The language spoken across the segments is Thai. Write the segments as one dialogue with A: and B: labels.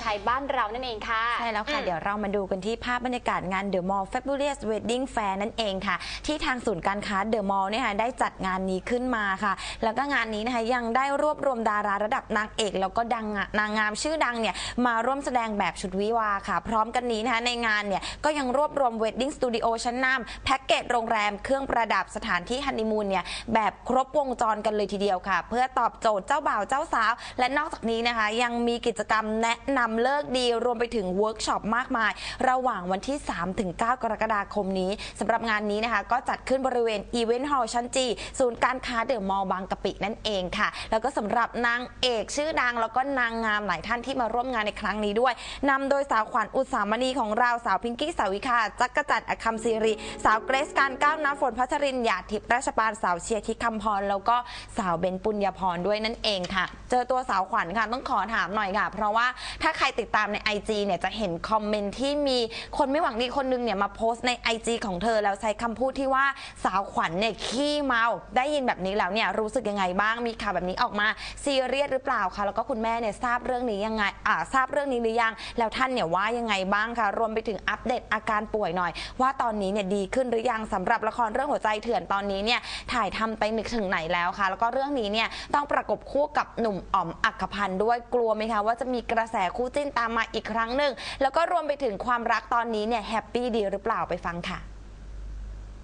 A: ไทยบ้านเรานั่นเองค่ะ
B: ใช่แล้วค่ะ
A: อืม
B: เดี๋ยวเรามาดูกันที่ภาพบรรยากาศงาน The Mall Fabulous Wedding Fair นั่นเองค่ะ ที่ทางศูนย์การค้า The Mall เนี่ยค่ะได้จัดงานนี้ขึ้นมาค่ะ แล้วก็งานนี้นะคะยังได้รวบรวมดาราระดับนางเอก แล้วก็ดังอะนางงามชื่อดังเนี่ยมาร่วมแสดงแบบชุดวิวาค่ะ พร้อมกันนี้นะคะในงานเนี่ยก็ยังรวบรวม Wedding Studio ชั้นนำแพ็กเกจโรงแรมเครื่องประดับสถานที่ฮันนีมูนเนี่ยแบบครบวงจรกันเลยทีเดียวค่ะ เพื่อตอบโจทย์เจ้าบ่าวเจ้าสาว และนอกจากนี้นะคะ ยังมีกิจกรรมแนะนำเลิกดีรวมไปถึงเวิร์กช็อปมากมาย ระหว่างวันที่ 3-9 กรกฎาคมนี้สำหรับงานนี้นะคะ ก็จัดขึ้นบริเวณอีเวนต์ฮอลล์ชั้นจีศูนย์การค้าเดอะมอลล์บางกะปินั่นเองค่ะ แล้วก็สำหรับนางเอกชื่อดังแล้วก็นางงามหลายท่านที่มาร่วมงานในครั้งนี้ด้วยนำโดยสาวขวัญอุตสามณีของเราสาวพิงกี้สาวิกาจักรจันทร์อคัมซีรี สาวเกรซการก้าวน้ำฝนพัชรินหยาดทิพย์ราชปานสาวเชียร์คิดคำพรแล้วก็สาวเบนปุญญาพรด้วยนั่นเองค่ะ เจอตัวสาวขวัญค่ะ ต้องขอถามหน่อยค่ะ เพราะว่าถ้าใครติดตามใน IG เนี่ยจะเห็นคอมเมนต์ที่มีคนไม่หวังดีคนนึงเนี่ยมาโพสต์ใน IG ของเธอแล้วใช้คำพูดที่ว่าสาวขวัญเนี่ยขี้เมา ได้ยินแบบนี้แล้วเนี่ยรู้สึกยังไงบ้างมีข่าวแบบนี้ออกมาซีเรียสหรือเปล่าคะแล้วก็คุณแม่เนี่ยทราบเรื่องนี้ยังไงอ่าทราบเรื่องนี้หรือยัง แล้วท่านเนี่ยว่ายังไงบ้างคะรวมไปถึงอัปเดตอาการป่วยหน่อย ว่าตอนนี้เนี่ยดีขึ้นหรือยังสำหรับละครเรื่องหัวใจเถื่อนตอนนี้เนี่ยถ่ายทำไปนึกถึงไหนแล้วคะแล้วก็เรื่องนี้เนี่ยต้องประกบคู่กับหนุ่มอ๋อมอักพันธ์ด้วยกลัวไหมคะว่าจะมีกระแสคู่จิ้นตามมาอีกครั้งหนึ่ง แล้วก็รวมไปถึงความรักตอนนี้เนี่ยแฮปปี้ดีหรือเปล่าไปฟังค่ะ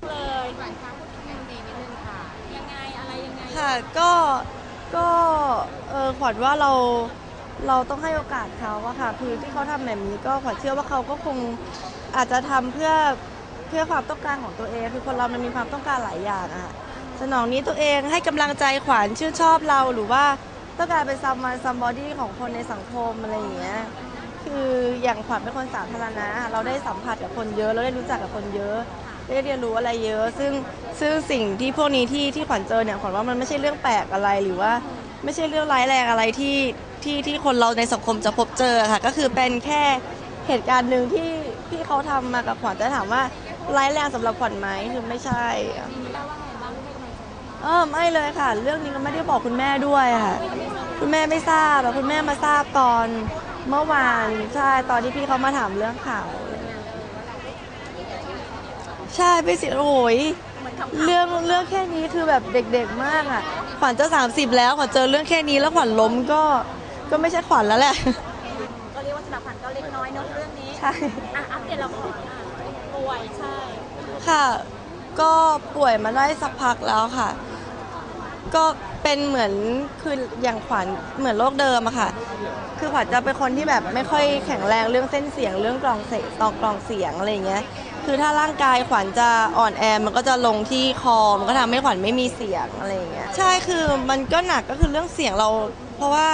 A: เลยหวานฟ้าพูดถึงแอนดี้นิดนึงค่ะ ยังไงอะไรยังไง
C: ค่ะก็ก็เออขวัญว่าเราเราต้องให้โอกาสเขาอะค่ะ คือที่เขาทำแบบนี้ก็ขวัญเชื่อว่าเขาก็คงอาจจะทำเพื่อเพื่อความต้องการของตัวเอง คือคนเรามันมีความต้องการหลายอย่างอะค่ะสนองนี้ตัวเองให้กำลังใจขวัญชื่นชอบเราหรือว่า ต้องการเป็นซัมมันซัมบอดี้ของคนในสังคมอะไรอย่างเงี้ยคืออย่างขวัญเป็นคนสาธารณะ เราได้สัมผัสกับคนเยอะเราได้รู้จักกับคนเยอะ ได้เรียนรู้อะไรเยอะ ซึ่งซึ่งสิ่งที่พวกนี้ที่ที่ขวัญเจอเนี่ยขวัญว่ามันไม่ใช่เรื่องแปลกอะไรหรือว่า ไม่ใช่เรื่องร้ายแรงอะไรที่ที่ที่คนเราในสังคมจะพบเจอค่ะ ก็คือเป็นแค่เหตุการณ์หนึ่งที่ที่เขาทำมากับขวัญแต่ถามว่าร้ายแรงสำหรับขวัญไหมคือไม่ใช่ อะเออไม่เลยค่ะ เรื่องนี้ก็ไม่ได้บอกคุณแม่ด้วยค่ะ คุณแม่ไม่ทราบอะคุณแม่มาทราบตอนเมื่อวานใช่ตอนที่พี่เขามาถามเรื่องข่าวใช่ไปสิโอ้ยเรื่องเรื่องแค่นี้คือแบบเด็กๆมากอะ ขวัญจะ 30 แล้วขวัญเจอเรื่องแค่นี้แล้วขวัญล้มก็ก็ไม่ใช่ขวัญแล้วแหละ
A: ก็เรียกว่าสำหรับขวัญก็เล็กน้อยเนอะเรื่องนี้
C: ใช่
A: อะอัปเดตละครอะป่วยใช่
C: ค่ะ ก็ป่วยมาได้สักพักแล้วค่ะ ก็เป็นเหมือนคืออย่างขวัญเหมือนโรคเดิมอะค่ะ คือขวัญจะเป็นคนที่แบบไม่ค่อยแข็งแรงเรื่องเส้นเสียงเรื่องกลองเสียงตองกลองเสียงอะไรอย่างเงี้ย คือถ้าร่างกายขวัญจะอ่อนแอมันก็จะลงที่คอมันก็ทำให้ขวัญไม่มีเสียงอะไรอย่างเงี้ยใช่คือมันก็หนักก็คือเรื่องเสียงเรา เพราะว่า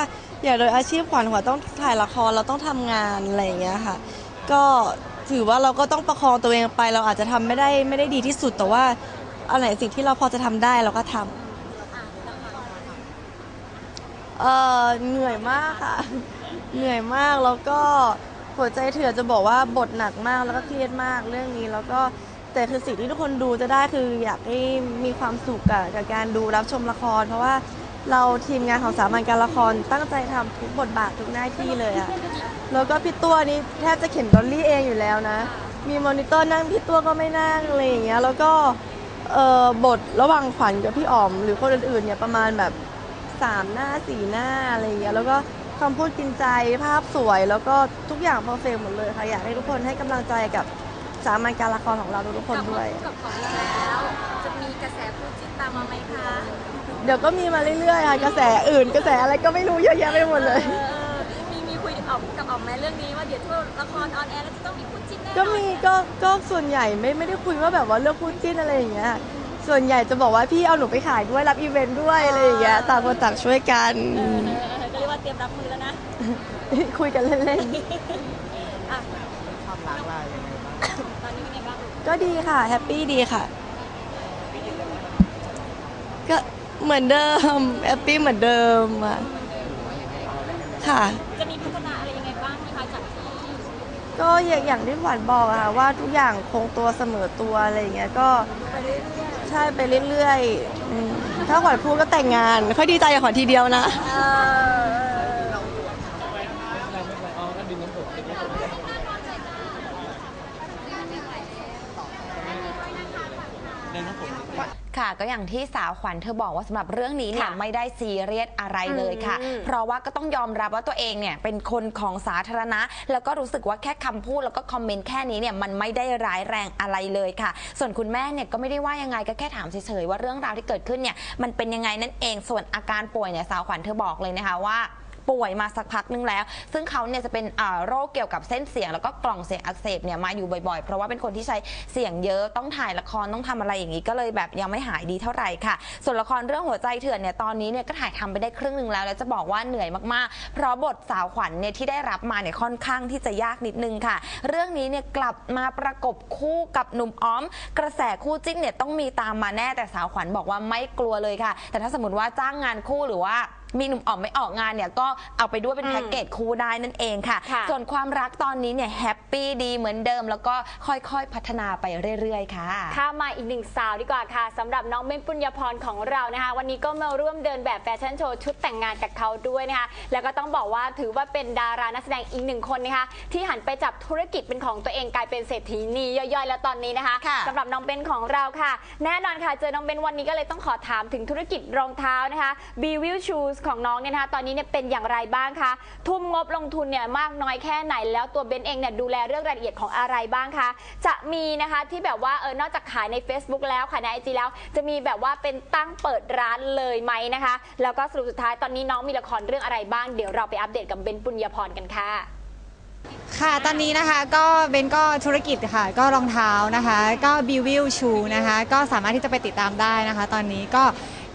C: อย่างโดยอาชีพขวัญขวัญต้องถ่ายละครเราต้องทำงานอะไรอย่างเงี้ยค่ะ ก็ถือว่าเราก็ต้องประคองตัวเองไป เราอาจจะทำไม่ได้ไม่ได้ดีที่สุดแต่ว่าอะไรสิ่งที่เราพอจะทำได้เราก็ทำ เออเหนื่อยมากค่ะ เหนื่อยมากแล้วก็หัวใจเถื่อจะบอกว่าบทหนักมากแล้วก็เครียดมากเรื่องนี้ แล้วก็แต่คือสิ่งที่ทุกคนดูจะได้คืออยากให้มีความสุขกับกับการดูรับชมละคร เพราะว่าเราทีมงานของสามัญการละครตั้งใจทำทุกบทบาททุกหน้าที่เลยอะแล้วก็พี่ตัวนี้แทบจะเข็นดอลลี่เองอยู่แล้วนะ มีมอนิเตอร์นั่งพี่ตัวก็ไม่นั่งอะไรอย่างเงี้ยแล้วก็เออบทระหว่างขวัญกับพี่อ๋อม หรือคนอื่นๆเนี่ยประมาณแบบ สามหน้าสี่หน้าอะไรอย่างเงี้ยแล้วก็คำพูดกินใจภาพสวย แล้วก็ทุกอย่างเพอร์เฟกหมดเลยค่ะอยากให้ทุกคนให้กำลังใจกับสามัญการละครของเราทุกๆคนด้วย
A: กับของแล้วจะมีกระแสคู่จิ้นตามมาไหมคะ
C: เดี๋ยวก็มีมาเรื่อยๆค่ะกระแสอื่นกระแสอะไรก็ไม่รู้เยอะแยะไปหมดเลย
A: เออมีมีคุยกับออมกับออมไหมเรื่องนี้ว่าเดี๋ยวช่วงละครออนแอร์แล้วจะต้องมีคู่จิ้นแน่นอน
C: ก็มีก็ก็ส่วนใหญ่ไม่ไม่ได้คุยว่าแบบว่าเรื่องพูดจิ้นอะไรอย่างเงี้ย ส่วนใหญ่จะบอกว่าพี่เอาหนูไปขายด้วยรับอีเวนต์ด้วยอะไรอย่างเงี้ยต่างคนต่างช่วยกัน
A: เออก็เรียกว่าเตรียมรับมือแล้วนะ
C: คุยกันเล่น
A: อะตอนนี้เป็นไงบ้าง
C: ๆ ก็ดีค่ะ แฮปปี้ดีค่ะ ก็เหมือนเดิม แฮปปี้เหมือนเดิมอะค่ะ
A: จะมีพัฒนาอะไรยังไงบ้างไหมคะจากที่
C: ก็อย่างอย่างที่ขวัญบอกอะค่ะว่าทุกอย่างคงตัวเสมอตัวอะไรอย่างเงี้ยก็ ใช่ไปเรื่อยๆอืมถ้าขวัญพูดก็แต่งงาน ค่อยดีใจกับขวัญทีเดียวนะ
A: เออ
B: ค่ะก็อย่างที่สาวขวัญเธอบอกว่าสำหรับเรื่องนี้เนี่ย
D: ค่ะ
B: ไม่ได้ซีเรียสอะไรเลยค่ะ
D: อืม
B: เพราะว่าก็ต้องยอมรับว่าตัวเองเนี่ยเป็นคนของสาธารณะ แล้วก็รู้สึกว่าแค่คำพูดแล้วก็คอมเมนต์แค่นี้เนี่ยมันไม่ได้ร้ายแรงอะไรเลยค่ะ ส่วนคุณแม่เนี่ยก็ไม่ได้ว่ายังไงก็แค่ถามเฉยๆว่าเรื่องราวที่เกิดขึ้นเนี่ยมันเป็นยังไงนั่นเองส่วนอาการป่วยเนี่ยสาวขวัญเธอบอกเลยนะคะว่า ป่วยมาสักพักนึงแล้ว ซึ่งเขาเนี่ยจะเป็นโรคเกี่ยวกับเส้นเสียง แล้วก็กล่องเสียงอักเสบเนี่ยมาอยู่บ่อยๆ เพราะว่าเป็นคนที่ใช้เสียงเยอะต้องถ่ายละครต้องทำอะไรอย่างนี้ก็เลยแบบยังไม่หายดีเท่าไหร่ค่ะ ส่วนละครเรื่องหัวใจเถื่อนเนี่ยตอนนี้เนี่ยก็ถ่ายทำไปได้ครึ่งหนึ่งแล้ว แล้วจะบอกว่าเหนื่อยมากๆ เพราะบทสาวขวัญเนี่ยที่ได้รับมาเนี่ยค่อนข้างที่จะยากนิดนึงค่ะ เรื่องนี้เนี่ยกลับมาประกบคู่กับหนุ่มอ้อม กระแสคู่จิ้นเนี่ยต้องมีตามมาแน่แต่สาวขวัญบอกว่าไม่กลัวเลยค่ะ แต่ถ้าสมมติว่าจ้างงานคู่หรือว่า มีหนุ่มอ๋อมไม่ออกงานเนี่ยก็เอาไปด้วยเป็น
D: อืม
B: แพ็กเกจคู่ได้นั่นเองค่ะ
D: ค่ะ
B: ส่วนความรักตอนนี้เนี่ยแฮปปี้ดีเหมือนเดิม แล้วก็ค่อยๆพัฒนาไปเรื่อยๆ ค่ะ
D: ข้ามมาอีกหนึ่งสาวดีกว่าค่ะสำหรับน้องเบนปุญญพรของเรานะคะ วันนี้ก็มาร่วมเดินแบบแฟชั่นโชว์ชุดแต่งงานกับเขาด้วยนะคะ แล้วก็ต้องบอกว่าถือว่าเป็นดารานักแสดงอีกหนึ่งคนนะคะ ที่หันไปจับธุรกิจเป็นของตัวเองกลายเป็นเศรษฐีนีย่อยๆ แล้วตอนนี้นะคะ
B: ค่ะ
D: สำหรับน้องเบนของเราค่ะ แน่นอนค่ะ เจอน้องเบนวันนี้ก็เลยต้องขอถามถึงธุรกิจรองเท้านะคะ b w i l Shoes ของน้องเนี่ยนะคะตอนนี้เนี่ยเป็นอย่างไรบ้างคะ ทุ่มงบลงทุนเนี่ยมากน้อยแค่ไหน แล้วตัวเบนเองเนี่ยดูแลเรื่องรายละเอียดของอะไรบ้างคะ จะมีนะคะที่แบบว่าเออนอกจากขายใน Facebook แล้วขายใน IG แล้ว จะมีแบบว่าเป็นตั้งเปิดร้านเลยไหมนะคะ แล้วก็สรุปสุดท้ายตอนนี้น้องมีละครเรื่องอะไรบ้าง เดี๋ยวเราไปอัปเดตกับเบนปุญญพรกันค่ะ
E: ค่ะตอนนี้นะคะก็เบนก็ธุรกิจค่ะ ก็รองเท้านะคะ ก็บิววิลชูนะคะ ก็สามารถที่จะไปติดตามได้นะคะ ตอนนี้ก็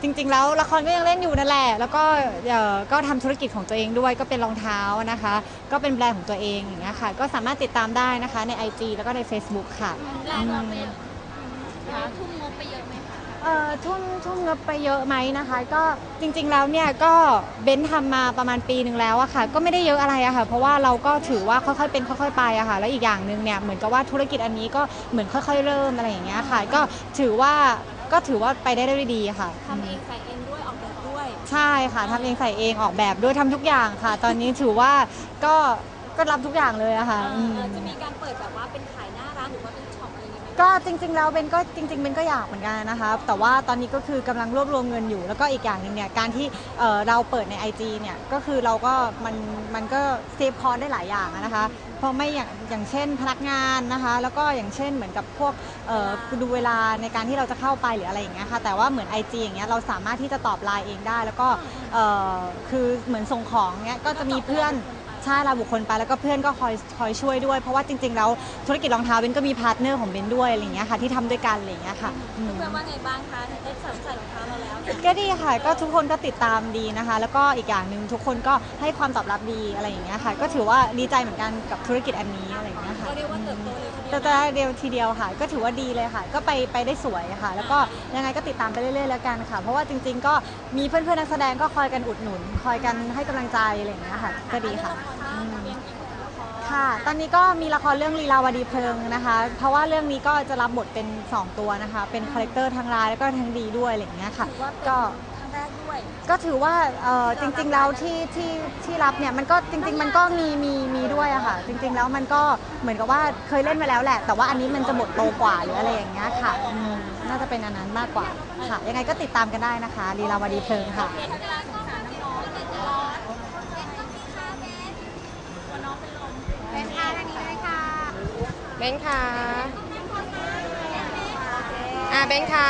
E: จริง ๆ แล้วละครก็ยังเล่นอยู่นั่นแหละ แล้วก็เอ่อก็ทำธุรกิจของตัวเองด้วย ก็เป็นรองเท้านะคะ ก็เป็นแบรนด์ของตัวเองอย่างเงี้ยค่ะ ก็สามารถติดตามได้นะคะใน IG แล้วก็ใน Facebook ค่ะ
A: แรงเราไปทุ่มงบไปเยอะไหมคะ
E: เอ่อทุ่มทุ่มงบไปเยอะไหมนะคะ ก็จริงๆแล้วเนี่ยก็เบนทำมาประมาณปีหนึ่งแล้วอะค่ะ ก็ไม่ได้เยอะอะไรอะค่ะ เพราะว่าเราก็ถือว่าค่อยๆเป็นค่อยๆไปอะค่ะ แล้วอีกอย่างหนึ่งเนี่ยเหมือนกับว่าธุรกิจอันนี้ก็เหมือนค่อย ๆ เริ่มอะไรอย่างเงี้ยค่ะ ก็ถือว่า ก็ถือว่าไปได้ด้วยดีค่ะ
A: ทำเองใส่เองด้วยออกแบบด้วย
E: ใช่ค่ะทำเองใส่เองออกแบบด้วยทำทุกอย่างค่ะ ตอนนี้ถือว่าก็ก็รับทุกอย่างเลยอะค่ะ
A: เอ
E: อื
A: อ
E: ม
A: เออจะมีการเปิดแบบว่าเป็นข
E: ก็จริง ๆ แล้วเบนก็จริงๆเบนก็อยากเหมือนกันนะคะแต่ว่าตอนนี้ก็คือกำลังรวบรวมเงินอยู่ แล้วก็อีกอย่างหนึ่งเนี่ยการที่เอ่อเราเปิดใน IG เนี่ยก็คือเราก็มันมันก็เซฟคอร์ได้หลายอย่างอะนะคะเพราะไม่อย่างอย่างเช่นพนักงานนะคะ แล้วก็อย่างเช่นเหมือนกับพวกเอ่อดูเวลาในการที่เราจะเข้าไปหรืออะไรอย่างเงี้ยค่ะแต่ว่าเหมือน IG อย่างเงี้ยเราสามารถที่จะตอบไลน์เองได้ แล้วก็เอ่อคือเหมือนส่งของเงี้ยก็จะมีเพื่อน ใช่รายบุคคลไปแล้วก็เพื่อนก็คอยคอยช่วยด้วย เพราะว่าจริงๆแล้วธุรกิจรองเท้าเบนก็มีพาร์ทเนอร์ของเบนด้วยอะไรอย่างเงี้ยค่ะที่ทำด้วยกันอะไรอย่างเงี้ยค่ะอืม
A: เพื่อนๆว่าไงบ้างคะได้ใส่ใส่รองเท้าเราแล้วเนี่ย
E: ก็ดีค่ะ ก็ทุกคนก็ติดตามดีนะคะ แล้วก็อีกอย่างหนึ่งทุกคนก็ให้ความตอบรับดีอะไรอย่างเงี้ยค่ะ ก็ถือว่าดีใจเหมือนกันกับธุรกิจอันนี้อะไรอย่างเงี้ยค่ะ
A: ก็เรียกว่าเติบโตเลยทีเดี
E: แต่
A: ยว
E: จะได้เดียวทีเดียวค่ะ ก็ถือว่าดีเลยค่ะ ก็ไปไปได้สวยค่ะ แล้วก็ยังไงก็ติดตามไปเรื่อยๆแล้วกันค่ะ เพราะว่าจริง ๆ ก็มีเพื่อนๆนักแสดงก็คอยกันอุดหนุน คอยกันให้กำลังใจอะไรอย่างเงี้ยค่ะ ก็ดีค่ะ
A: เรื่องละครบ้างกับเรียนกี่คนละคร
E: ค่ะ ตอนนี้ก็มีละครเรื่องลีลาวดีเพลิงนะคะ เพราะว่าเรื่องนี้ก็จะรับบทเป็น 2 ตัวนะคะ เป็นคาแรคเตอร์ทั้งร้ายแล้วก็ทั้งดีด้วยอะไรอย่างเงี้ยค่ะ
A: ถือว่าเป็น
E: ก็
A: ครั้งแรกด้วย
E: ก็ถือว่าเอ่อจริงๆแล้วที่ที่ที่รับเนี่ยมันก็จริง ๆ มันก็มีมีมีด้วยอะค่ะ จริง ๆ แล้วมันก็เหมือนกับว่าเคยเล่นมาแล้วแหละ แต่ว่าอันนี้มันจะบทโตกว่าหรืออะไรอย่างเงี้ยค่ะอืมน่าจะเป็นอันนั้นมากกว่าค่ะ ยังไงก็ติดตามกันได้นะคะลีลาวดีเพลิงค่ะ
A: เวลาสงสารน้องๆเด็กร้อนเบนก็มีค่ะเบนกลัวน้องเป็นลมเป็นค่ะทางนี้เลยค่ะ
B: เบนค่ะอ่าเบนค่ะ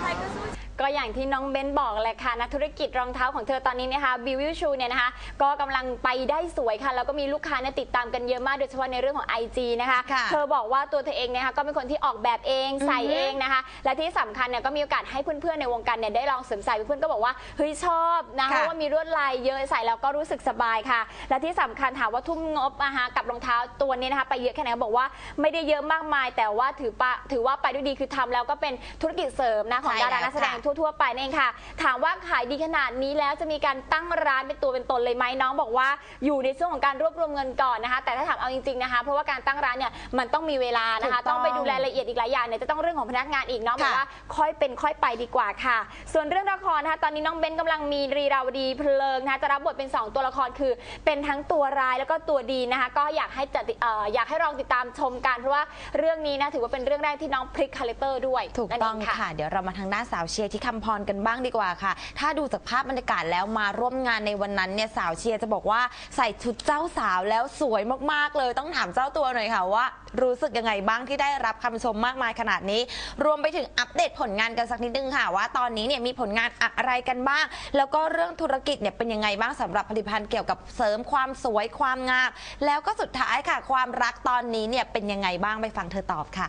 A: ใครก็สู้
D: ก็อย่างที่น้องเบนบอกแหละค่ะนักธุรกิจรองเท้าของเธอตอนนี้นะคะบิวิวชูเนี่ยนะคะก็กำลังไปได้สวยค่ะแล้วก็มีลูกค้าเนี่ยติดตามกันเยอะมากโดยเฉพาะในเรื่องของ IG นะคะ
B: ค่ะ
D: เธอบอกว่าตัวเธอเองเนยนะคะก็เป็นคนที่ออกแบบเองใส่เองนะคะ และที่สำคัญเนี่ยก็มีโอกาสให้เพื่อนๆในวงการเนี่ยได้ลองสวมใส่เพื่อนๆก็บอกว่าเฮ้ยชอบนะเพ
B: ค่ะ
D: ราะว่ามีลวดลายเยอะใส่แล้วก็รู้สึกสบายค่ะ และที่สำคัญถามว่าทุ่มงบนะคะกับรองเท้าตัวนี้นะคะไปเยอะแค่ไหนบอกว่าไม่ได้เยอะมากมาย แต่ว่าถือปะถือว่าไปด้วยดีคือทำแล้วก็เป็นธุรกิจเสริมนะของ
B: ใช่
D: ดารา
B: แล้ว
D: นักแสดง
B: ค่ะ
D: ทั่วทั่วๆไปนั่นเองค่ะ ถามว่าขายดีขนาดนี้แล้วจะมีการตั้งร้านเป็นตัวเป็นตนเลยไหมน้องบอกว่าอยู่ในช่วงของการรวบรวมเงินก่อนนะคะ แต่ถ้าถามเอาจริงๆนะคะ เพราะว่าการตั้งร้านเนี่ยมันต้องมีเวลานะคะ
B: ถูกต้
D: ต้
B: อ
D: องงไปดูรายละเอียดอีกหลายอย่างเนี่ยจะต้องเรื่องของพนักงานอีกน้องบอก
B: ค่ะ
D: ว่าค่อยเป็นค่อยไปดีกว่าค่ะ ส่วนเรื่องละครนะคะตอนนี้น้องเบนกำลังมีรีราวดีเพลิงนะคะจะรับบทเป็น 2 ตัวละครคือ เป็นทั้งตัวร้ายแล้วก็ตัวดีนะคะ ก็อยากให้จะเอ่ออยากให้ลองติดตามชมกันเพราะว่าเรื่องนี้นะถือว่าเป็นเรื่องแรกที่น้องพลิกคาแรคเตอร์ด้วย
B: ถูก
D: นั่น
B: ต้อง
D: เค่ะ
B: เดี๋ยวเรามาทางด้านสาวเชียร์ที่คำพรกันบ้างดีกว่าค่ะ ถ้าดูจากภาพบรรยากาศแล้วมาร่วมงานในวันนั้นเนี่ยสาวเชียร์จะบอกว่าใส่ชุดเจ้าสาวแล้วสวยมากๆเลย ต้องถามเจ้าตัวหน่อยค่ะว่า รู้สึกยังไงบ้างที่ได้รับคำชมมากมายขนาดนี้ รวมไปถึงอัปเดตผลงานกันสักนิดนึงค่ะ ว่าตอนนี้เนี่ยมีผลงานอะไรกันบ้าง แล้วก็เรื่องธุรกิจเนี่ยเป็นยังไงบ้างสำหรับผลิตภัณฑ์เกี่ยวกับเสริมความสวยความงามแล้วก็สุดท้ายค่ะ ความรักตอนนี้เนี่ยเป็นยังไงบ้างไปฟังเธอตอบค่ะ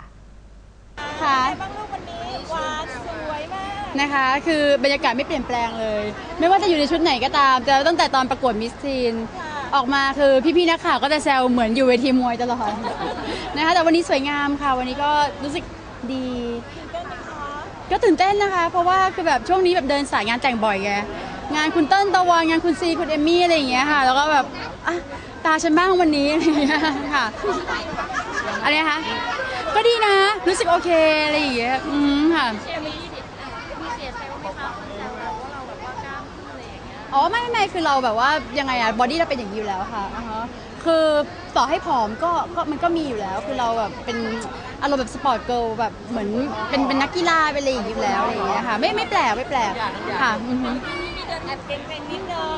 F: ค่ะนะคะ คือบรรยากาศไม่เปลี่ยนแปลงเลย ไม่ว่าจะอยู่ในชุดไหนก็ตามแต่ตั้งแต่ตอนประกวดมิสทีนออกมาคือพี่ๆนักข่าวก็จะแซวเหมือนอยู่เวทีมวยตลอดนะคะ แต่วันนี้สวยงามค่ะ วันนี้ก็รู้สึกดีก็ตื่นเต้นนะคะ เพราะว่าคือแบบช่วงนี้แบบเดินสายงานแต่งบ่อยไงงานคุณเติ้ลตะวันงานคุณซีคุณเอมมี่อะไรอย่างเงี้ยค่ะ แล้วก็แบบอะตาฉันบ้างวันนี้อะไรอย่างเงี้ยค่ะอะไรนะคะก็ดีนะ รู้สึกโอเคอะไรอย่างเงี้ยอืมค่ะ อ๋อไม่ไม่ไม่คือเราแบบว่ายังไงอะบอดี้เราเป็นอย่างนี้อยู่แล้วค่ะอ่าฮะคือต่อให้ผอมก็ก็มันก็มีอยู่แล้ว คือเราแบบเป็นอารมณ์แบบสปอร์ตเกิร์ลแบบเหมือนเป็นเป็นนักกีฬาเป็นอะไรอย่างนี้อยู่แล้วอะไรอย่างเงี้ยค่ะ ไม่ไม่แปลกไม่แปลกค่ะอือฮึ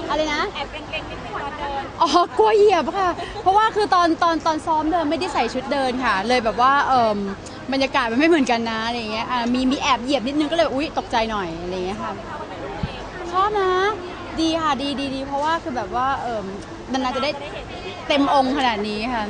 F: อะไรนะ แอบเกรงๆนิดนึงตอนเดินอ๋อกลัวเหยียบค่ะ เพราะว่าคือตอนตอนตอนซ้อมเดินไม่ได้ใส่ชุดเดินค่ะ เลยแบบว่าเอ่มบรรยากาศมันไม่เหมือนกันนะอะไรอย่างเงี้ยอ่ามีมีแอบเหยียบนิดนึงก็เลยอุ๊ยตกใจหน่อยอะไรอย่างเงี้ยค่ะชอบนะ ดีค่ะดีดีดีเพราะว่าคือแบบว่าเออนานๆจะได้เต็มองค์ขนาดนี้ค่ะ